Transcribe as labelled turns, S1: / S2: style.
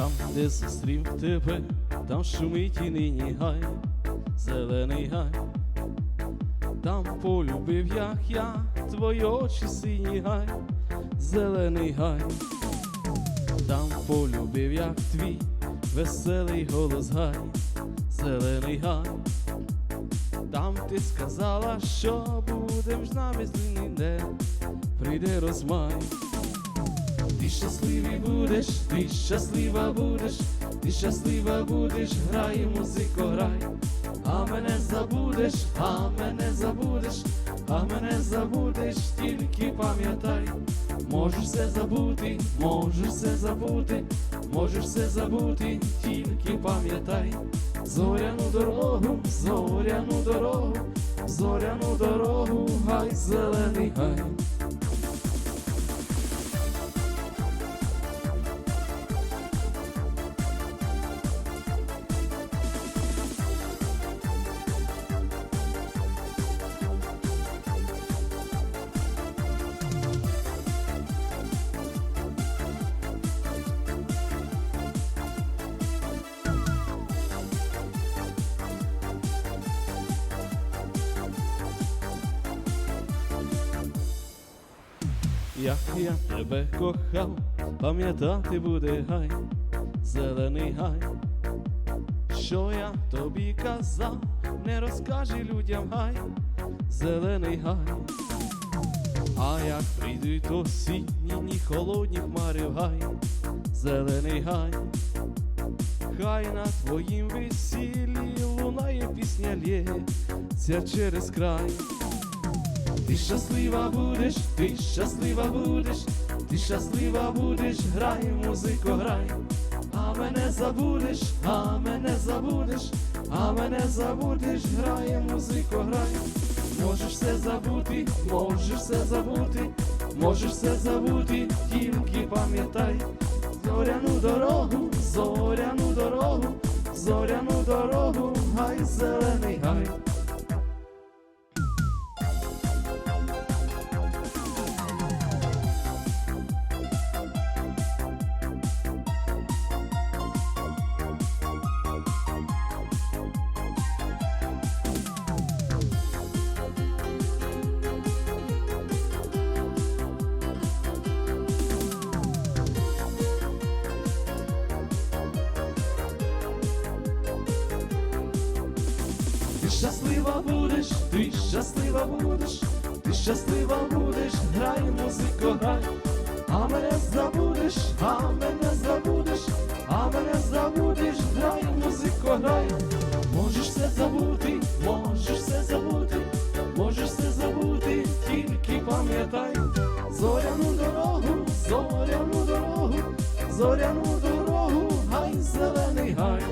S1: Там, де зустрів тебе, там шумить і нині гай, зелений гай. Там полюбив, як я, твої очі сині гай, зелений гай. Там полюбив, як твій веселий голос гай, зелений гай. Там ти сказала, що будем з нами злине, прийде розмай. Ти щасливий будеш, ти щаслива будеш, ти щаслива будеш, грай музику, грай, а мене забудеш, а мене забудеш, а мене забудеш, тільки пам'ятай, можеш все забути, можеш все забути, можеш все забути, тільки пам'ятай, зоряну дорогу, зоряну дорогу, зоряну дорогу, гай, зелений гай. Як я тебе кохав, пам'ятати буде гай, зелений гай, що я тобі казав, не розкажи людям гай, зелений гай, а як прийдуть осінні, ні холодні хмари в гай, зелений гай, хай на твоїм весіллі лунає пісня лється через край. Ти щаслива будеш, ти щаслива будеш, ти щаслива будеш, грай музику, грай, а мене забудеш, а мене забудеш, а мене забудеш, грай музику, грай. Можеш все забути, можеш все забути, можеш все забути, тільки пам'ятай, зоряну дорогу, зоряну дорогу, зоряну дорогу, гай, зелений гай. Щаслива будеш, ти щаслива будеш, ти щаслива будеш, грай музику, грай, а мене забудеш, а мене забудеш, а мене забудеш, грай музику, грай, можеш все забути, можеш все забути, можеш все забути, тільки пам'ятай, зоряну дорогу, зоряну дорогу, зоряну дорогу, гай, зелений гай.